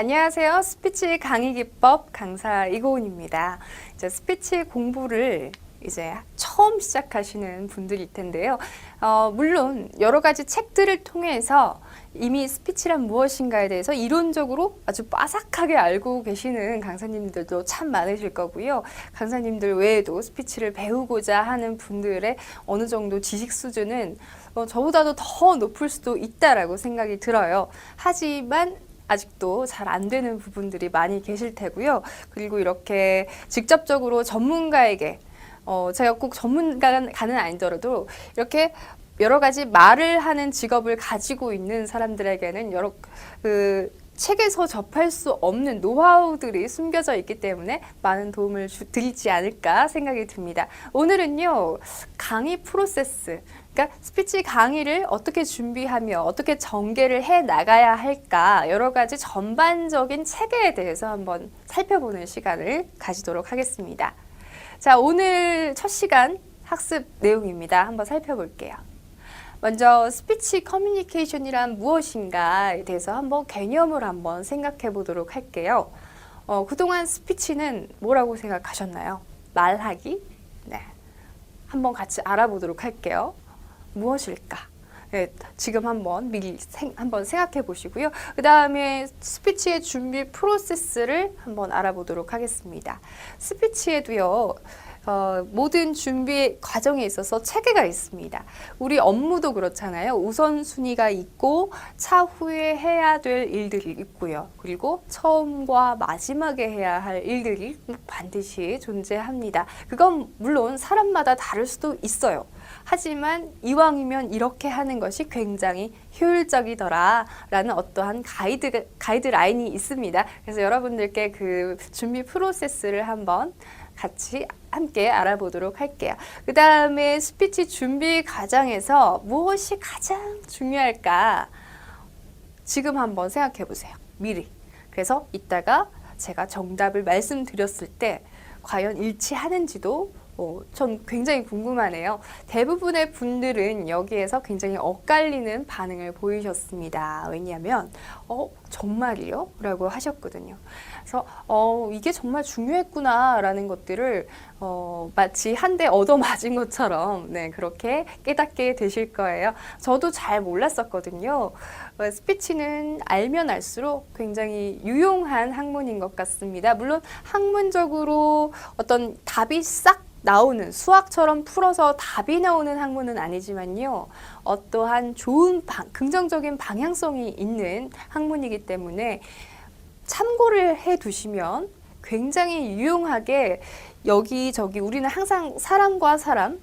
안녕하세요. 스피치 강의 기법 강사 이고은입니다. 이제 스피치 공부를 이제 처음 시작하시는 분들일 텐데요. 어, 물론 여러 가지 책들을 통해서 이미 스피치란 무엇인가에 대해서 이론적으로 아주 빠삭하게 알고 계시는 강사님들도 참 많으실 거고요. 강사님들 외에도 스피치를 배우고자 하는 분들의 어느 정도 지식 수준은 어, 저보다도 더 높을 수도 있다라고 생각이 들어요. 하지만 아직도 잘 안 되는 부분들이 많이 계실 테고요. 그리고 이렇게 직접적으로 전문가에게 어, 제가 꼭 전문가는 아니더라도 이렇게 여러 가지 말을 하는 직업을 가지고 있는 사람들에게는 여러 그 책에서 접할 수 없는 노하우들이 숨겨져 있기 때문에 많은 도움을 주, 드리지 않을까 생각이 듭니다. 오늘은요 강의 프로세스, 그러니까 스피치 강의를 어떻게 준비하며 어떻게 전개를 해 나가야 할까 여러 가지 전반적인 체계에 대해서 한번 살펴보는 시간을 가지도록 하겠습니다. 자, 오늘 첫 시간 학습 내용입니다. 한번 살펴볼게요. 먼저 스피치 커뮤니케이션이란 무엇인가에 대해서 한번 개념을 한번 생각해 보도록 할게요. 어, 그동안 스피치는 뭐라고 생각하셨나요? 말하기? 네. 한번 같이 알아보도록 할게요. 무엇일까? 네, 지금 한번 미리 생, 한번 생각해 보시고요. 그 다음에 스피치의 준비 프로세스를 한번 알아보도록 하겠습니다. 스피치에도요, 어, 모든 준비 과정에 있어서 체계가 있습니다. 우리 업무도 그렇잖아요. 우선순위가 있고 차후에 해야 될 일들이 있고요. 그리고 처음과 마지막에 해야 할 일들이 반드시 존재합니다. 그건 물론 사람마다 다를 수도 있어요. 하지만 이왕이면 이렇게 하는 것이 굉장히 효율적이더라 라는 어떠한 가이드, 가이드라인이 있습니다. 그래서 여러분들께 그 준비 프로세스를 한번 같이 함께 알아보도록 할게요. 그 다음에 스피치 준비 과정에서 무엇이 가장 중요할까? 지금 한번 생각해 보세요. 미리. 그래서 이따가 제가 정답을 말씀드렸을 때 과연 일치하는지도 어, 전 굉장히 궁금하네요. 대부분의 분들은 여기에서 굉장히 엇갈리는 반응을 보이셨습니다. 왜냐하면, 어, 정말이요? 라고 하셨거든요. 그래서, 어, 이게 정말 중요했구나 라는 것들을, 어, 마치 한 대 얻어맞은 것처럼, 네, 그렇게 깨닫게 되실 거예요. 저도 잘 몰랐었거든요. 어, 스피치는 알면 알수록 굉장히 유용한 학문인 것 같습니다. 물론 학문적으로 어떤 답이 싹 나오는 수학처럼 풀어서 답이 나오는 학문은 아니지만요. 어떠한 좋은 방, 긍정적인 방향성이 있는 학문이기 때문에 참고를 해 두시면 굉장히 유용하게 여기저기 우리는 항상 사람과 사람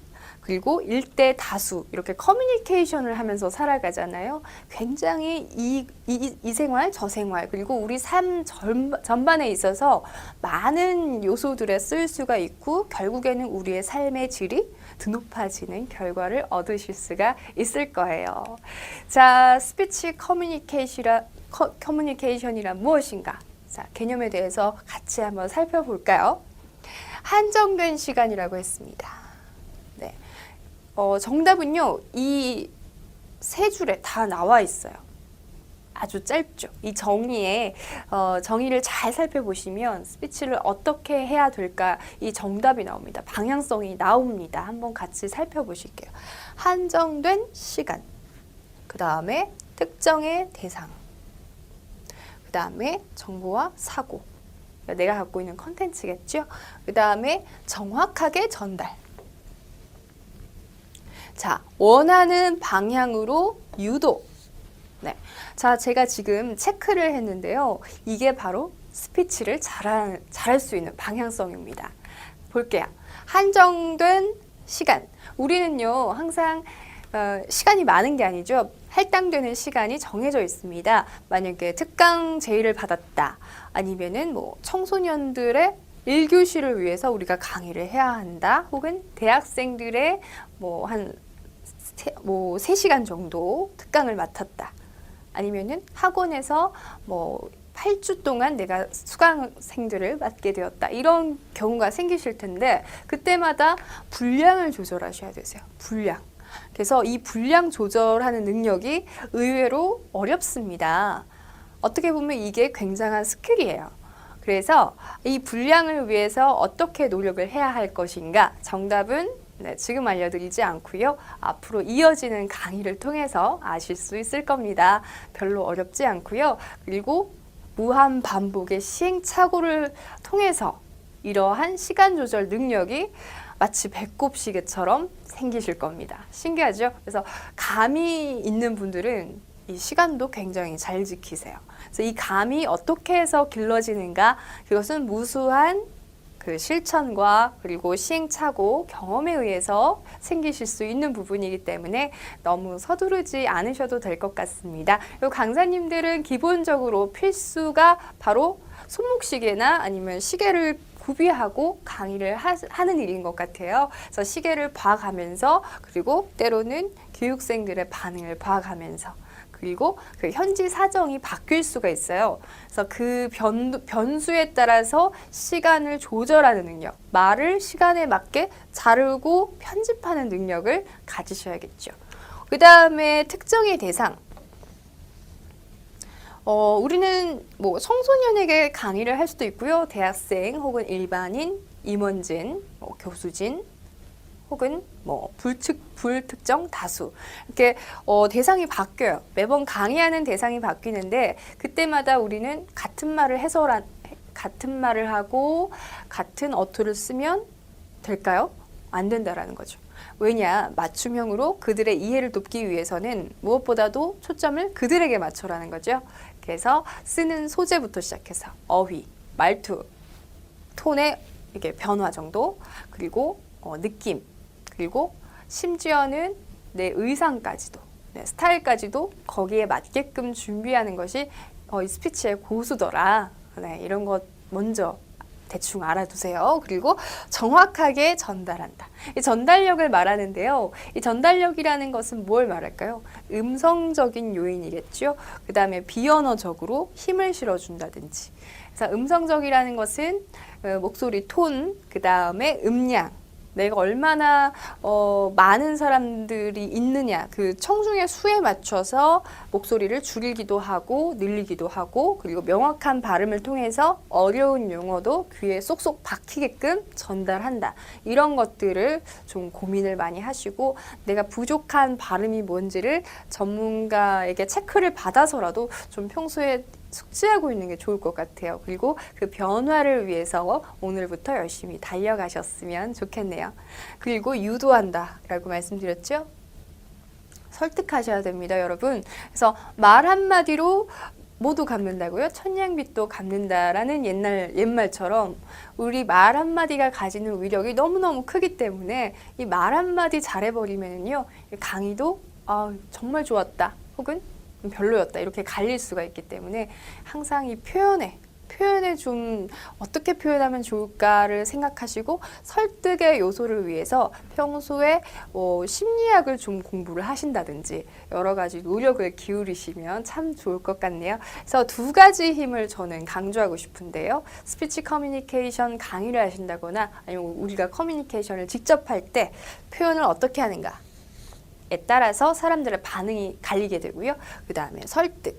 그리고 일대 다수 이렇게 커뮤니케이션을 하면서 살아가잖아요. 굉장히 이, 이, 이 생활, 저 생활 그리고 우리 삶 전, 전반에 있어서 많은 요소들에 쓸 수가 있고 결국에는 우리의 삶의 질이 드높아지는 결과를 얻으실 수가 있을 거예요. 자, 스피치 커뮤니케이션이라 커, 커뮤니케이션이란 무엇인가? 자, 개념에 대해서 같이 한번 살펴볼까요? 한정된 시간이라고 했습니다. 네. 어, 정답은요, 이 세 줄에 다 나와 있어요. 아주 짧죠. 이 정의에 어, 정의를 잘 살펴보시면 스피치를 어떻게 해야 될까 이 정답이 나옵니다. 방향성이 나옵니다. 한번 같이 살펴보실게요. 한정된 시간, 그 다음에 특정의 대상, 그 다음에 정보와 사고, 내가 갖고 있는 컨텐츠겠죠. 그 다음에 정확하게 전달. 자, 원하는 방향으로 유도. 네. 자, 제가 지금 체크를 했는데요. 이게 바로 스피치를 잘할, 잘할 수 있는 방향성입니다. 볼게요. 한정된 시간. 우리는요, 항상 어, 시간이 많은 게 아니죠. 할당되는 시간이 정해져 있습니다. 만약에 특강 제의를 받았다. 아니면은 뭐 청소년들의 1교시를 위해서 우리가 강의를 해야 한다. 혹은 대학생들의 뭐한 뭐 3시간 정도 특강을 맡았다. 아니면은 학원에서 뭐 8주 동안 내가 수강생들을 맡게 되었다. 이런 경우가 생기실 텐데 그때마다 분량을 조절하셔야 되세요. 분량. 그래서 이 분량 조절하는 능력이 의외로 어렵습니다. 어떻게 보면 이게 굉장한 스킬이에요. 그래서 이 분량을 위해서 어떻게 노력을 해야 할 것인가? 정답은 네, 지금 알려드리지 않고요. 앞으로 이어지는 강의를 통해서 아실 수 있을 겁니다. 별로 어렵지 않고요. 그리고 무한 반복의 시행착오를 통해서 이러한 시간 조절 능력이 마치 배꼽 시계처럼 생기실 겁니다. 신기하죠? 그래서 감이 있는 분들은 이 시간도 굉장히 잘 지키세요. 그래서 이 감이 어떻게 해서 길러지는가? 그것은 무수한 그 실천과 그리고 시행착오 경험에 의해서 생기실 수 있는 부분이기 때문에 너무 서두르지 않으셔도 될 것 같습니다. 요 강사님들은 기본적으로 필수가 바로 손목시계나 아니면 시계를 구비하고 강의를 하, 하는 일인 것 같아요. 그래서 시계를 봐가면서 그리고 때로는 교육생들의 반응을 봐가면서 그리고 그 현지 사정이 바뀔 수가 있어요. 그래서 그 변, 변수에 따라서 시간을 조절하는 능력, 말을 시간에 맞게 자르고 편집하는 능력을 가지셔야겠죠. 그 다음에 특정의 대상. 어, 우리는 뭐 청소년에게 강의를 할 수도 있고요. 대학생 혹은 일반인, 임원진, 뭐 교수진, 혹은 뭐 불특 불특정 다수 이렇게 어, 대상이 바뀌어요. 매번 강의하는 대상이 바뀌는데 그때마다 우리는 같은 말을 해설한 같은 말을 하고 같은 어투를 쓰면 될까요? 안 된다라는 거죠. 왜냐 맞춤형으로 그들의 이해를 돕기 위해서는 무엇보다도 초점을 그들에게 맞춰라는 거죠. 그래서 쓰는 소재부터 시작해서 어휘, 말투, 톤의 이게 변화 정도 그리고 어, 느낌 그리고 심지어는 내 의상까지도 네, 스타일까지도 거기에 맞게끔 준비하는 것이 어, 이 스피치의 고수더라. 네, 이런 것 먼저 대충 알아두세요. 그리고 정확하게 전달한다. 이 전달력을 말하는데요. 이 전달력이라는 것은 뭘 말할까요? 음성적인 요인이겠죠. 그 다음에 비언어적으로 힘을 실어준다든지. 그래서 음성적이라는 것은 어, 목소리 톤, 그 다음에 음량, 내가 얼마나 어, 많은 사람들이 있느냐. 그 청중의 수에 맞춰서 목소리를 줄이기도 하고 늘리기도 하고 그리고 명확한 발음을 통해서 어려운 용어도 귀에 쏙쏙 박히게끔 전달한다. 이런 것들을 좀 고민을 많이 하시고 내가 부족한 발음이 뭔지를 전문가에게 체크를 받아서라도 좀 평소에 숙지하고 있는 게 좋을 것 같아요. 그리고 그 변화를 위해서 오늘부터 열심히 달려가셨으면 좋겠네요. 그리고 유도한다 라고 말씀드렸죠? 설득하셔야 됩니다, 여러분. 그래서 말 한마디로 모두 갚는다고요? 천냥빚도 갚는다라는 옛날 옛말처럼 우리 말 한마디가 가지는 위력이 너무너무 크기 때문에 이 말 한마디 잘해버리면요 강의도 아 정말 좋았다 혹은 별로였다 이렇게 갈릴 수가 있기 때문에 항상 이 표현에 표현에 좀 어떻게 표현하면 좋을까를 생각하시고 설득의 요소를 위해서 평소에 어, 심리학을 좀 공부를 하신다든지 여러 가지 노력을 기울이시면 참 좋을 것 같네요. 그래서 두 가지 힘을 저는 강조하고 싶은데요. 스피치 커뮤니케이션 강의를 하신다거나 아니면 우리가 커뮤니케이션을 직접 할 때 표현을 어떻게 하는가 에 따라서 사람들의 반응이 갈리게 되고요. 그 다음에 설득.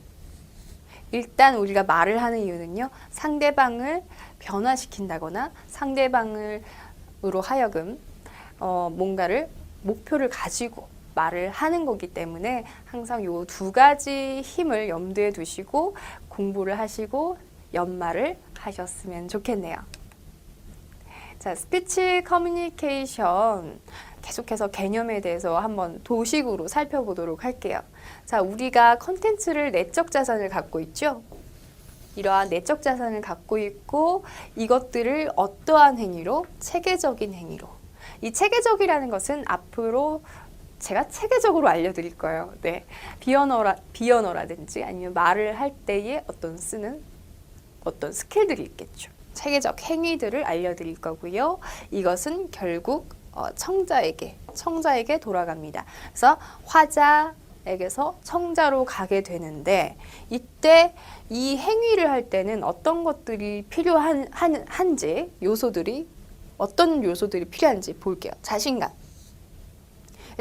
일단 우리가 말을 하는 이유는요. 상대방을 변화시킨다거나 상대방을 으로 하여금 어, 뭔가를 목표를 가지고 말을 하는 거기 때문에 항상 요 두 가지 힘을 염두에 두시고 공부를 하시고 연말을 하셨으면 좋겠네요. 자, 스피치 커뮤니케이션 계속해서 개념에 대해서 한번 도식으로 살펴보도록 할게요. 자, 우리가 컨텐츠를 내적 자산을 갖고 있죠. 이러한 내적 자산을 갖고 있고 이것들을 어떠한 행위로 체계적인 행위로 이 체계적이라는 것은 앞으로 제가 체계적으로 알려드릴 거예요. 네, 비언어라 비언어라든지 아니면 말을 할 때에 어떤 쓰는 어떤 스킬들이 있겠죠. 체계적 행위들을 알려드릴 거고요. 이것은 결국 어, 청자에게 청자에게 돌아갑니다. 그래서 화자에게서 청자로 가게 되는데 이때 이 행위를 할 때는 어떤 것들이 필요한 한, 한지 요소들이 어떤 요소들이 필요한지 볼게요. 자신감.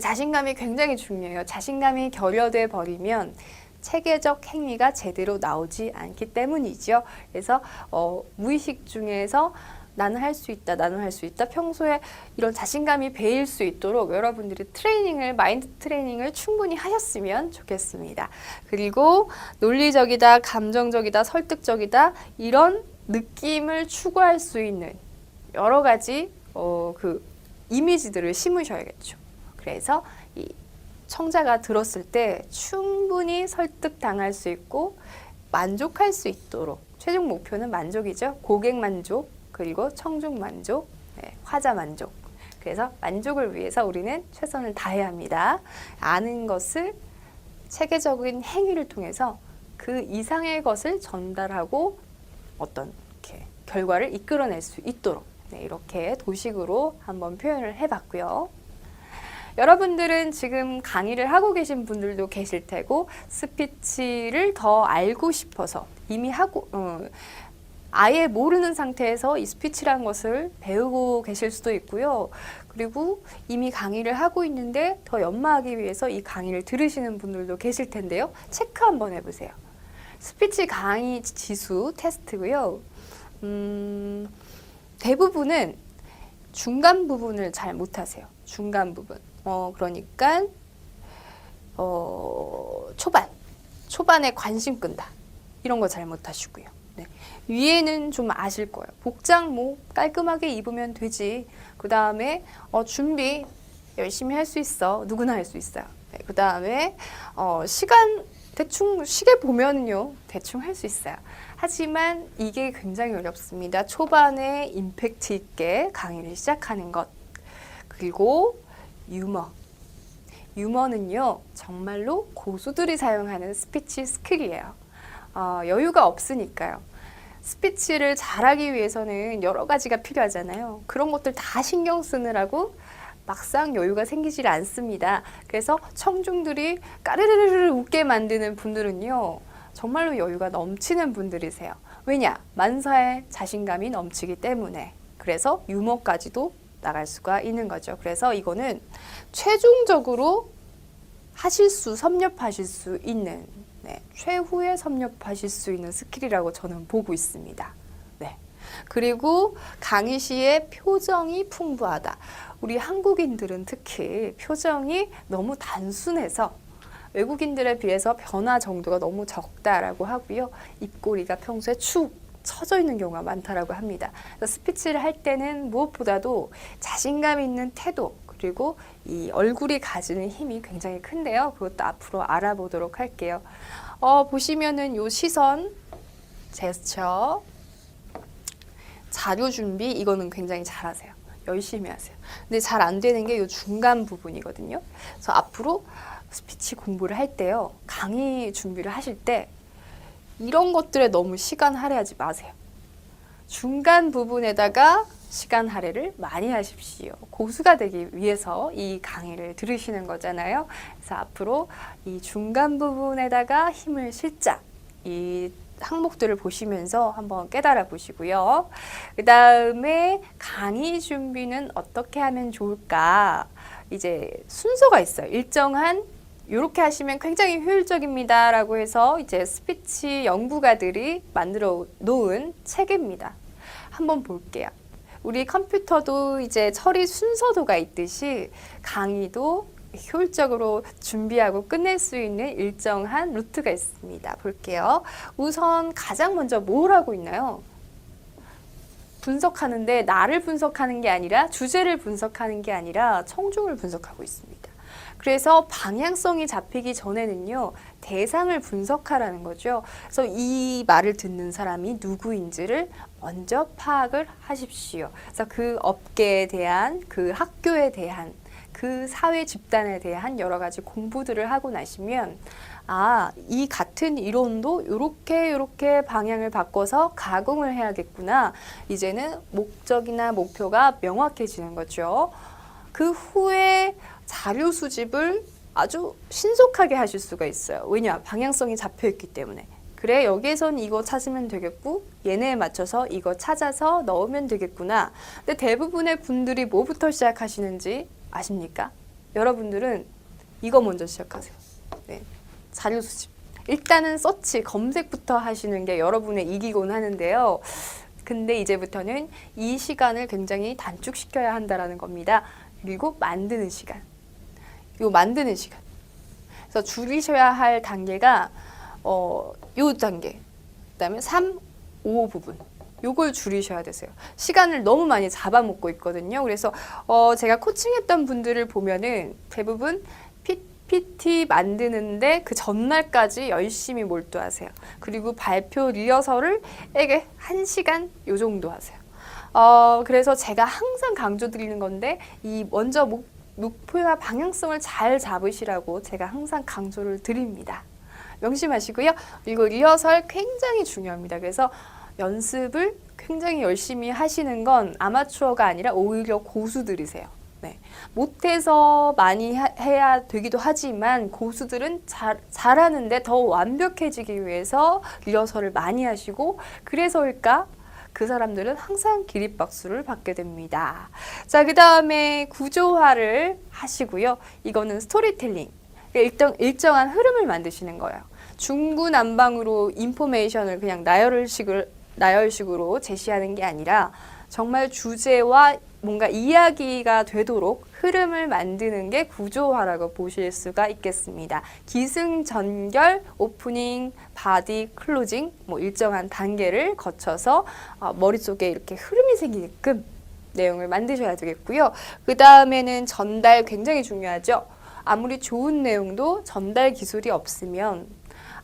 자신감이 굉장히 중요해요. 자신감이 결여돼 버리면 체계적 행위가 제대로 나오지 않기 때문이죠. 그래서 어, 무의식 중에서 나는 할 수 있다, 나는 할 수 있다. 평소에 이런 자신감이 배일 수 있도록 여러분들이 트레이닝을, 마인드 트레이닝을 충분히 하셨으면 좋겠습니다. 그리고 논리적이다, 감정적이다, 설득적이다, 이런 느낌을 추구할 수 있는 여러 가지 어, 그 이미지들을 심으셔야겠죠. 그래서 이 청자가 들었을 때 충분히 설득당할 수 있고 만족할 수 있도록 최종 목표는 만족이죠. 고객 만족 그리고 청중 만족, 네, 화자 만족. 그래서 만족을 위해서 우리는 최선을 다해야 합니다. 아는 것을 체계적인 행위를 통해서 그 이상의 것을 전달하고 어떤 이렇게 결과를 이끌어낼 수 있도록 네, 이렇게 도식으로 한번 표현을 해봤고요. 여러분들은 지금 강의를 하고 계신 분들도 계실 테고 스피치를 더 알고 싶어서 이미 하고 어, 아예 모르는 상태에서 이 스피치라는 것을 배우고 계실 수도 있고요. 그리고 이미 강의를 하고 있는데 더 연마하기 위해서 이 강의를 들으시는 분들도 계실 텐데요. 체크 한번 해보세요. 스피치 강의 지수 테스트고요. 음, 대부분은 중간 부분을 잘 못하세요. 중간 부분. 어, 그러니까 어, 초반, 초반에 관심 끈다. 이런 거 잘 못하시고요. 네. 위에는 좀 아실 거예요. 복장 뭐 깔끔하게 입으면 되지. 그 다음에 어, 준비 열심히 할 수 있어. 누구나 할 수 있어요. 네. 그 다음에 어, 시간 대충 시계 보면요 대충 할 수 있어요. 하지만 이게 굉장히 어렵습니다. 초반에 임팩트 있게 강의를 시작하는 것 그리고 유머. 유머는요 정말로 고수들이 사용하는 스피치 스킬이에요. 어, 여유가 없으니까요. 스피치를 잘하기 위해서는 여러 가지가 필요하잖아요. 그런 것들 다 신경 쓰느라고 막상 여유가 생기질 않습니다. 그래서 청중들이 까르르르 웃게 만드는 분들은요. 정말로 여유가 넘치는 분들이세요. 왜냐? 만사에 자신감이 넘치기 때문에. 그래서 유머까지도 나갈 수가 있는 거죠. 그래서 이거는 최종적으로 하실 수, 섭렵하실 수 있는 네, 최후에 섭렵하실 수 있는 스킬이라고 저는 보고 있습니다. 네. 그리고 강의 시에 표정이 풍부하다. 우리 한국인들은 특히 표정이 너무 단순해서 외국인들에 비해서 변화 정도가 너무 적다라고 하고요. 입꼬리가 평소에 축 처져 있는 경우가 많다라고 합니다. 스피치를 할 때는 무엇보다도 자신감 있는 태도 그리고 이 얼굴이 가지는 힘이 굉장히 큰데요. 그것도 앞으로 알아보도록 할게요. 어, 보시면은 요 시선, 제스처, 자료 준비 이거는 굉장히 잘하세요. 열심히 하세요. 근데 잘 안 되는 게 요 중간 부분이거든요. 그래서 앞으로 스피치 공부를 할 때요. 강의 준비를 하실 때 이런 것들에 너무 시간 할애하지 마세요. 중간 부분에다가 시간 할애를 많이 하십시오. 고수가 되기 위해서 이 강의를 들으시는 거잖아요. 그래서 앞으로 이 중간 부분에다가 힘을 실자 이 항목들을 보시면서 한번 깨달아 보시고요. 그 다음에 강의 준비는 어떻게 하면 좋을까? 이제 순서가 있어요. 일정한 이렇게 하시면 굉장히 효율적입니다라고 해서 이제 스피치 연구가들이 만들어 놓은 책입니다. 한번 볼게요. 우리 컴퓨터도 이제 처리 순서도가 있듯이 강의도 효율적으로 준비하고 끝낼 수 있는 일정한 루트가 있습니다. 볼게요. 우선 가장 먼저 뭘 하고 있나요? 분석하는데 나를 분석하는 게 아니라 주제를 분석하는 게 아니라 청중을 분석하고 있습니다. 그래서 방향성이 잡히기 전에는요, 대상을 분석하라는 거죠. 그래서 이 말을 듣는 사람이 누구인지를 먼저 파악을 하십시오. 그래서 그 업계에 대한, 그 학교에 대한, 그 사회 집단에 대한 여러 가지 공부들을 하고 나시면, 아, 이 같은 이론도 이렇게 이렇게 방향을 바꿔서 가공을 해야겠구나. 이제는 목적이나 목표가 명확해지는 거죠. 그 후에 자료 수집을 아주 신속하게 하실 수가 있어요. 왜냐? 방향성이 잡혀 있기 때문에. 그래, 여기에선 이거 찾으면 되겠고, 얘네에 맞춰서 이거 찾아서 넣으면 되겠구나. 근데 대부분의 분들이 뭐부터 시작하시는지 아십니까? 여러분들은 이거 먼저 시작하세요. 네. 자료 수집. 일단은 서치, 검색부터 하시는 게 여러분의 이기곤 하는데요. 근데 이제부터는 이 시간을 굉장히 단축시켜야 한다라는 겁니다. 그리고 만드는 시간. 요 만드는 시간. 그래서 줄이셔야 할 단계가 어, 요 단계. 그다음에 3, 5 부분. 요걸 줄이셔야 되세요. 시간을 너무 많이 잡아먹고 있거든요. 그래서 어, 제가 코칭했던 분들을 보면은 대부분 P, PT 만드는데 그 전날까지 열심히 몰두하세요. 그리고 발표 리허설을 에게 한 시간 요 정도 하세요. 어, 그래서 제가 항상 강조드리는 건데 이 먼저 목, 목표와 방향성을 잘 잡으시라고 제가 항상 강조를 드립니다. 명심하시고요. 그리고 리허설 굉장히 중요합니다. 그래서 연습을 굉장히 열심히 하시는 건 아마추어가 아니라 오히려 고수들이세요. 네. 못해서 많이 하- 해야 되기도 하지만 고수들은 잘, 잘하는데 더 완벽해지기 위해서 리허설을 많이 하시고 그래서일까? 그 사람들은 항상 기립박수를 받게 됩니다. 자, 그 다음에 구조화를 하시고요. 이거는 스토리텔링. 일정, 일정한 흐름을 만드시는 거예요. 중구난방으로 인포메이션을 그냥 나열식을, 나열식으로 제시하는 게 아니라 정말 주제와 뭔가 이야기가 되도록 흐름을 만드는 게 구조화라고 보실 수가 있겠습니다. 기승전결, 오프닝, 바디, 클로징 뭐 일정한 단계를 거쳐서 어, 머릿속에 이렇게 흐름이 생기게끔 내용을 만드셔야 되겠고요. 그 다음에는 전달 굉장히 중요하죠. 아무리 좋은 내용도 전달 기술이 없으면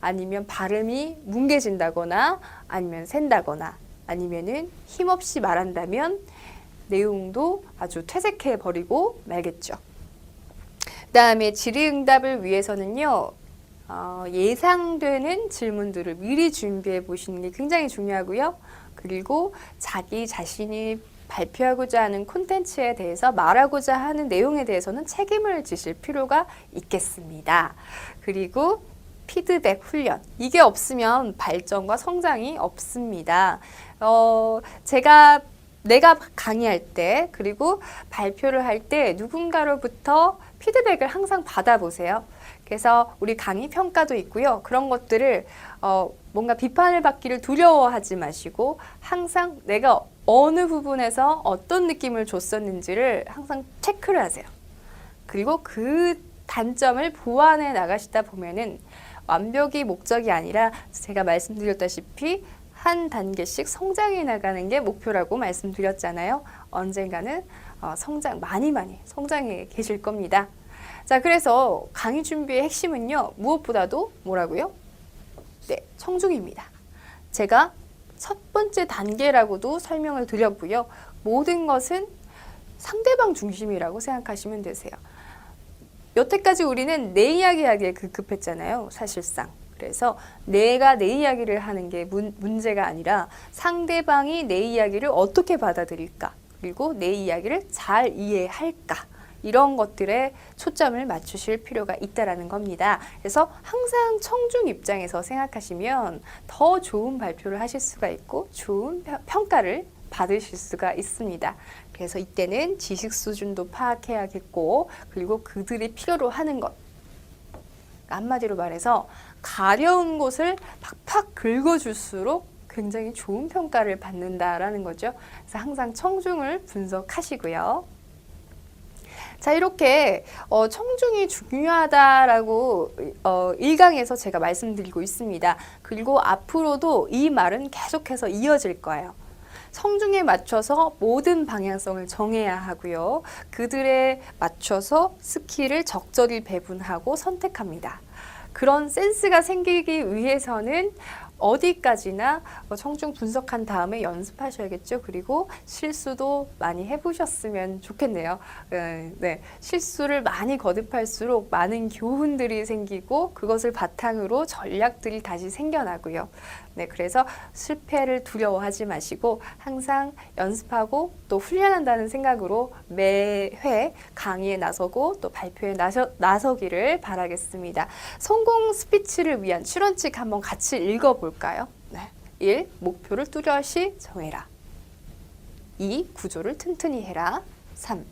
아니면 발음이 뭉개진다거나 아니면 샌다거나 아니면은 힘없이 말한다면 내용도 아주 퇴색해 버리고 말겠죠. 그 다음에 질의응답을 위해서는요. 어, 예상되는 질문들을 미리 준비해 보시는 게 굉장히 중요하고요. 그리고 자기 자신이 발표하고자 하는 콘텐츠에 대해서 말하고자 하는 내용에 대해서는 책임을 지실 필요가 있겠습니다. 그리고 피드백 훈련. 이게 없으면 발전과 성장이 없습니다. 어, 제가 내가 강의할 때 그리고 발표를 할 때 누군가로부터 피드백을 항상 받아보세요. 그래서 우리 강의 평가도 있고요. 그런 것들을 어, 뭔가 비판을 받기를 두려워하지 마시고 항상 내가 어느 부분에서 어떤 느낌을 줬었는지를 항상 체크를 하세요. 그리고 그 단점을 보완해 나가시다 보면은 완벽이 목적이 아니라 제가 말씀드렸다시피 한 단계씩 성장해 나가는 게 목표라고 말씀드렸잖아요. 언젠가는 어, 성장 많이 많이 성장해 계실 겁니다. 자, 그래서 강의 준비의 핵심은요. 무엇보다도 뭐라고요? 네, 청중입니다. 제가 첫 번째 단계라고도 설명을 드렸고요. 모든 것은 상대방 중심이라고 생각하시면 되세요. 여태까지 우리는 내 이야기 하기에 급급했잖아요. 사실상. 그래서 내가 내 이야기를 하는 게 문, 문제가 아니라 상대방이 내 이야기를 어떻게 받아들일까? 그리고 내 이야기를 잘 이해할까? 이런 것들에 초점을 맞추실 필요가 있다라는 겁니다. 그래서 항상 청중 입장에서 생각하시면 더 좋은 발표를 하실 수가 있고 좋은 평- 평가를 받으실 수가 있습니다. 그래서 이때는 지식 수준도 파악해야겠고 그리고 그들이 필요로 하는 것 한마디로 말해서 가려운 곳을 팍팍 긁어줄수록 굉장히 좋은 평가를 받는다라는 거죠. 그래서 항상 청중을 분석하시고요. 자 이렇게 어, 청중이 중요하다라고 어, 일강에서 제가 말씀드리고 있습니다. 그리고 앞으로도 이 말은 계속해서 이어질 거예요. 청중에 맞춰서 모든 방향성을 정해야 하고요. 그들에 맞춰서 스킬을 적절히 배분하고 선택합니다. 그런 센스가 생기기 위해서는 어디까지나 어, 청중 분석한 다음에 연습하셔야겠죠. 그리고 실수도 많이 해보셨으면 좋겠네요. 네, 네. 실수를 많이 거듭할수록 많은 교훈들이 생기고 그것을 바탕으로 전략들이 다시 생겨나고요. 네, 그래서 실패를 두려워하지 마시고 항상 연습하고 또 훈련한다는 생각으로 매회 강의에 나서고 또 발표에 나서, 나서기를 바라겠습니다. 성공 스피치를 위한 실원칙 한번 같이 읽어볼까요? 네. 1. 목표를 뚜렷이 정해라. 2. 구조를 튼튼히 해라. 3.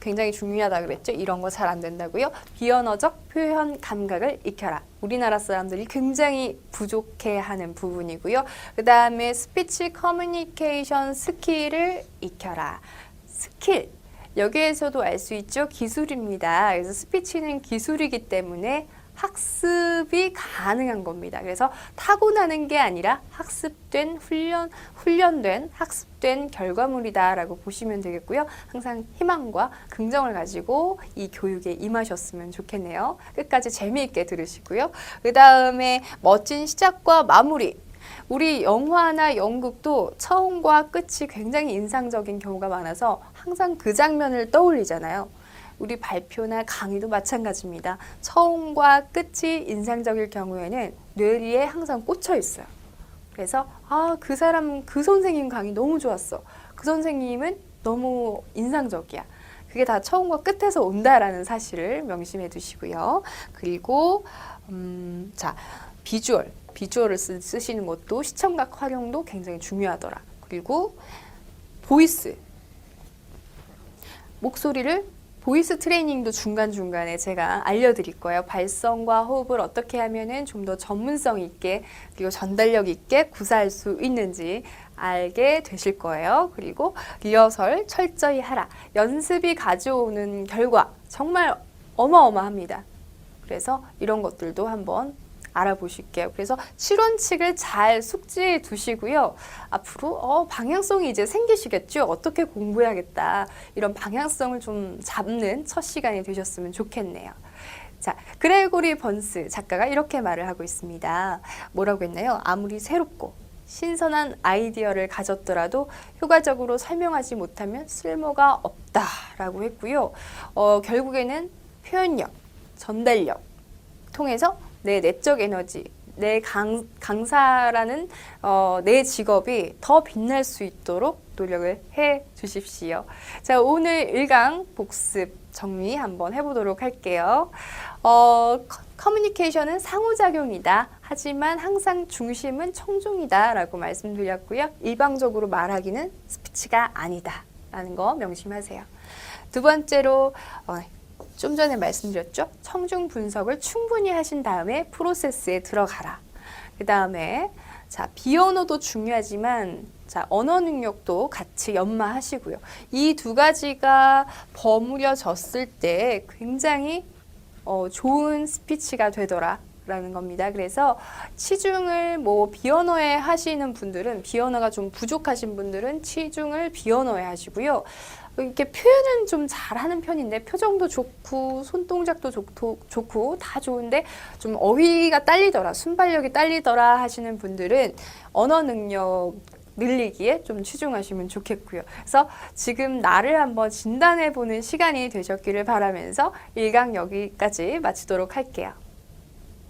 굉장히 중요하다 그랬죠? 이런 거 잘 안 된다고요? 비언어적 표현 감각을 익혀라. 우리나라 사람들이 굉장히 부족해하는 부분이고요. 그 다음에 스피치 커뮤니케이션 스킬을 익혀라. 스킬. 여기에서도 알 수 있죠. 기술입니다. 그래서 스피치는 기술이기 때문에 학습이 가능한 겁니다. 그래서 타고나는 게 아니라 학습된 훈련, 훈련된 학습된 결과물이다라고 보시면 되겠고요. 항상 희망과 긍정을 가지고 이 교육에 임하셨으면 좋겠네요. 끝까지 재미있게 들으시고요. 그 다음에 멋진 시작과 마무리. 우리 영화나 연극도 처음과 끝이 굉장히 인상적인 경우가 많아서 항상 그 장면을 떠올리잖아요. 우리 발표나 강의도 마찬가지입니다. 처음과 끝이 인상적일 경우에는 뇌리에 항상 꽂혀 있어요. 그래서 아, 그 사람 그 선생님 강의 너무 좋았어. 그 선생님은 너무 인상적이야. 그게 다 처음과 끝에서 온다라는 사실을 명심해 두시고요. 그리고 음, 자, 비주얼. 비주얼을 쓰, 쓰시는 것도 시청각 활용도 굉장히 중요하더라. 그리고 보이스. 목소리를 보이스 트레이닝도 중간중간에 제가 알려드릴 거예요. 발성과 호흡을 어떻게 하면은 좀 더 전문성 있게 그리고 전달력 있게 구사할 수 있는지 알게 되실 거예요. 그리고 리허설 철저히 하라. 연습이 가져오는 결과 정말 어마어마합니다. 그래서 이런 것들도 한번 알아보실게요. 그래서 실원칙을 잘 숙지해 두시고요. 앞으로 어, 방향성이 이제 생기시겠죠. 어떻게 공부해야겠다. 이런 방향성을 좀 잡는 첫 시간이 되셨으면 좋겠네요. 자, 그레고리 번스 작가가 이렇게 말을 하고 있습니다. 뭐라고 했나요? 아무리 새롭고 신선한 아이디어를 가졌더라도 효과적으로 설명하지 못하면 쓸모가 없다라고 했고요. 어, 결국에는 표현력, 전달력 통해서 내 내적 에너지, 내 강, 강사라는 어, 내 직업이 더 빛날 수 있도록 노력을 해 주십시오. 자, 오늘 일강 복습 정리 한번 해보도록 할게요. 어, 커- 커뮤니케이션은 상호작용이다. 하지만 항상 중심은 청중이다. 라고 말씀드렸고요. 일방적으로 말하기는 스피치가 아니다. 라는 거 명심하세요. 두 번째로, 어, 좀 전에 말씀드렸죠. 청중 분석을 충분히 하신 다음에 프로세스에 들어가라. 그 다음에 자 비언어도 중요하지만 자 언어 능력도 같이 연마하시고요. 이 두 가지가 버무려졌을 때 굉장히 어, 좋은 스피치가 되더라 라는 겁니다. 그래서 치중을 뭐 비언어에 하시는 분들은 비언어가 좀 부족하신 분들은 치중을 비언어에 하시고요. 이렇게 표현은 좀 잘하는 편인데 표정도 좋고 손동작도 좋고, 좋고 다 좋은데 좀 어휘가 딸리더라 순발력이 딸리더라 하시는 분들은 언어 능력 늘리기에 좀 치중하시면 좋겠고요. 그래서 지금 나를 한번 진단해 보는 시간이 되셨기를 바라면서 일강 여기까지 마치도록 할게요.